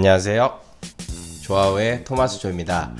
안녕하세요. 조아우의 토마스 조입니다.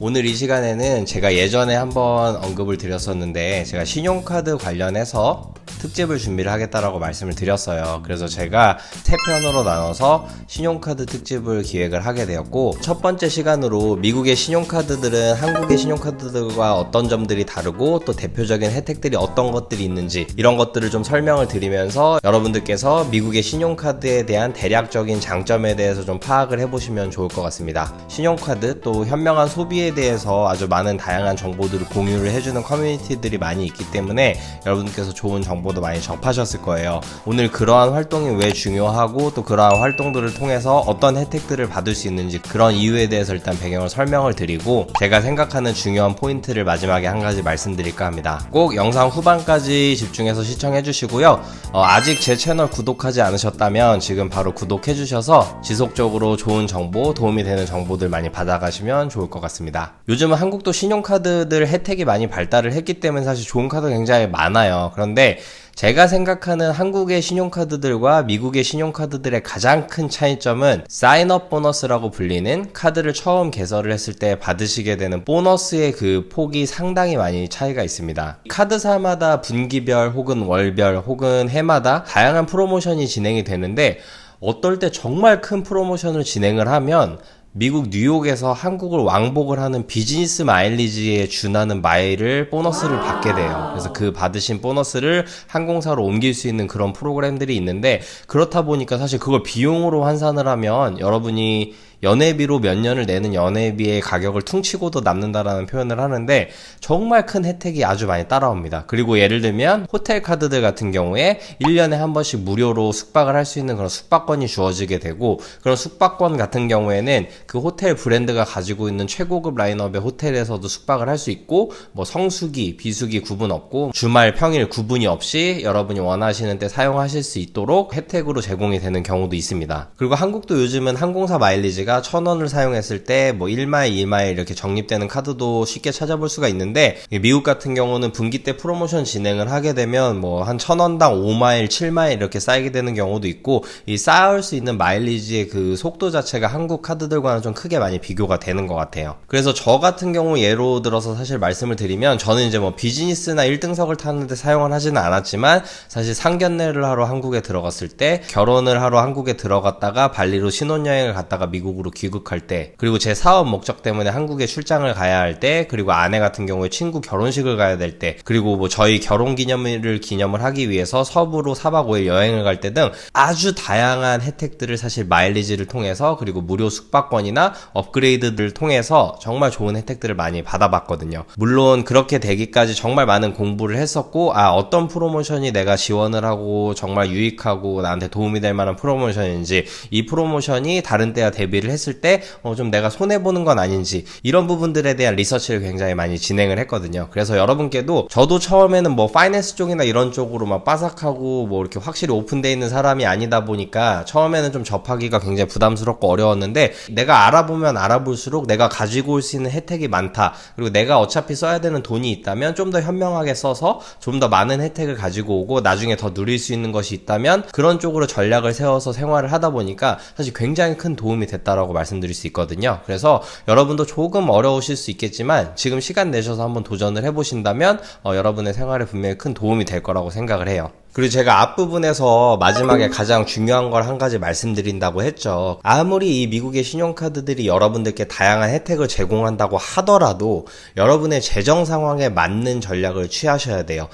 오늘 이 시간에는 제가 예전에 한번 언급을 드렸었는데 제가 신용카드 관련해서 특집을 준비를 하겠다라고 말씀을 드렸어요. 그래서 제가 세 편으로 나눠서 신용카드 특집을 기획을 하게 되었고 첫 번째 시간으로 미국의 신용카드들은 한국의 신용카드들과 어떤 점들이 다르고 또 대표적인 혜택들이 어떤 것들이 있는지 이런 것들을 좀 설명을 드리면서 여러분들께서 미국의 신용카드에 대한 대략적인 장점에 대해서 좀 파악을 해보시면 좋을 것 같습니다. 신용카드 또 현명한 소비에 대해서 아주 많은 다양한 정보들을 공유를 해주는 커뮤니티들이 많이 있기 때문에 여러분께서 좋은 정보 도 많이 접하셨을 거예요. 오늘 그러한 활동이 왜 중요하고 또 그러한 활동들을 통해서 어떤 혜택들을 받을 수 있는지 그런 이유에 대해서 일단 배경을 설명을 드리고 제가 생각하는 중요한 포인트를 마지막에 한 가지 말씀드릴까 합니다. 꼭 영상 후반까지 집중해서 시청해 주시고요. 어, 아직 제 채널 구독하지 않으셨다면 지금 바로 구독해 주셔서 지속적으로 좋은 정보, 도움이 되는 정보들 많이 받아가시면 좋을 것 같습니다. 요즘은 한국도 신용카드들 혜택이 많이 발달을 했기 때문에 사실 좋은 카드 굉장히 많아요. 그런데 제가 생각하는 한국의 신용카드들과 미국의 신용카드들의 가장 큰 차이점은 사인업 보너스라고 불리는 카드를 처음 개설을 했을 때 받으시게 되는 보너스의 그 폭이 상당히 많이 차이가 있습니다. 카드사마다 분기별 혹은 월별 혹은 해마다 다양한 프로모션이 진행이 되는데 어떨 때 정말 큰 프로모션을 진행을 하면 미국 뉴욕에서 한국을 왕복을 하는 비즈니스 마일리지에 준하는 마일을 보너스를 받게 돼요. 그래서 그 받으신 보너스를 항공사로 옮길 수 있는 그런 프로그램들이 있는데 그렇다 보니까 사실 그걸 비용으로 환산을 하면 여러분이 연회비로 몇 년을 내는 연회비의 가격을 퉁치고도 남는다라는 표현을 하는데 정말 큰 혜택이 아주 많이 따라옵니다. 그리고 예를 들면 호텔 카드들 같은 경우에 1년에 한 번씩 무료로 숙박을 할 수 있는 그런 숙박권이 주어지게 되고 그런 숙박권 같은 경우에는 그 호텔 브랜드가 가지고 있는 최고급 라인업의 호텔에서도 숙박을 할 수 있고 뭐 성수기, 비수기 구분 없고 주말 평일 구분이 없이 여러분이 원하시는 때 사용하실 수 있도록 혜택으로 제공이 되는 경우도 있습니다. 그리고 한국도 요즘은 항공사 마일리지가 저희가 천 원을 사용했을 때 뭐 1마일, 2마일 이렇게 적립되는 카드도 쉽게 찾아볼 수가 있는데 미국 같은 경우는 분기 때 프로모션 진행을 하게 되면 뭐 한 천 원당 5마일, 7마일 이렇게 쌓이게 되는 경우도 있고 이 쌓을 수 있는 마일리지의 그 속도 자체가 한국 카드들과는 좀 크게 많이 비교가 되는 것 같아요. 그래서 저 같은 경우 예로 들어서 사실 말씀을 드리면 저는 이제 뭐 비즈니스나 1등석을 타는데 사용을 하지는 않았지만 사실 상견례를 하러 한국에 들어갔을 때 결혼을 하러 한국에 들어갔다가 발리로 신혼여행을 갔다가 미국으로 미국으로 귀국할 때 그리고 제 사업 목적 때문에 한국에 출장을 가야 할 때 그리고 아내 같은 경우에 친구 결혼식을 가야 될 때 그리고 뭐 저희 결혼 기념일을 기념을 하기 위해서 서부로 4박 5일 여행을 갈 때 등 아주 다양한 혜택들을 사실 마일리지를 통해서 그리고 무료 숙박권이나 업그레이드들을 통해서 정말 좋은 혜택들을 많이 받아봤거든요. 물론 그렇게 되기까지 정말 많은 공부를 했었고 아 어떤 프로모션이 내가 지원을 하고 정말 유익하고 나한테 도움이 될 만한 프로모션인지 이 프로모션이 다른 때와 대비를 했을 때 어, 좀 내가 손해 보는 건 아닌지 이런 부분들에 대한 리서치를 굉장히 많이 진행을 했거든요. 그래서 여러분께도 저도 처음에는 뭐 파이낸스 쪽이나 이런 쪽으로 막 빠삭하고 뭐 이렇게 확실히 오픈되어 있는 사람이 아니다 보니까 처음에는 좀 접하기가 굉장히 부담스럽고 어려웠는데 내가 알아보면 알아볼수록 내가 가지고 올 수 있는 혜택이 많다. 그리고 내가 어차피 써야 되는 돈이 있다면 좀 더 현명하게 써서 좀 더 많은 혜택을 가지고 오고 나중에 더 누릴 수 있는 것이 있다면 그런 쪽으로 전략을 세워서 생활을 하다 보니까 사실 굉장히 큰 도움이 됐다라고 있다라고 말씀드릴 수 있거든요. 그래서 여러분도 조금 어려우실 수 있겠지만 지금 시간 내셔서 한번 도전을 해보신다면 어, 여러분의 생활에 분명히 큰 도움이 될 거라고 생각을 해요. 그리고 제가 앞부분에서 마지막에 가장 중요한 걸 한 가지 말씀드린다고 했죠. 아무리 이 미국의 신용카드들이 여러분들께 다양한 혜택을 제공한다고 하더라도 여러분의 재정 상황에 맞는 전략을 취하셔야 돼요.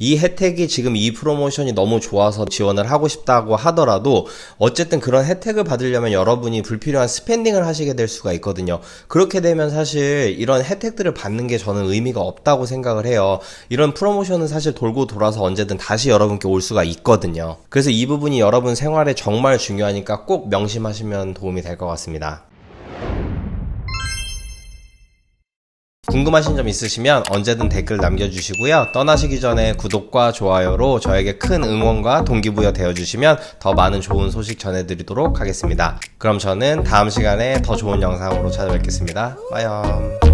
이 혜택이 지금 이 프로모션이 너무 좋아서 지원을 하고 싶다고 하더라도 어쨌든 그런 혜택을 받으려면 여러분이 불필요한 스pen딩을 하시게 될 수가 있거든요. 그렇게 되면 사실 이런 혜택들을 받는 게 저는 의미가 없다고 생각을 해요. 이런 프로모션은 사실 돌고 돌아서 언제든 다시 여러분께 올 수가 있거든요. 그래서 이 부분이 여러분 생활에 정말 중요하니까 꼭 명심하시면 도움이 될 것 같습니다. 궁금하신 점 있으시면 언제든 댓글 남겨주시고요. 떠나시기 전에 구독과 좋아요로 저에게 큰 응원과 동기부여 되어주시면 더 많은 좋은 소식 전해드리도록 하겠습니다. 그럼 저는 다음 시간에 더 좋은 영상으로 찾아뵙겠습니다. 빠염.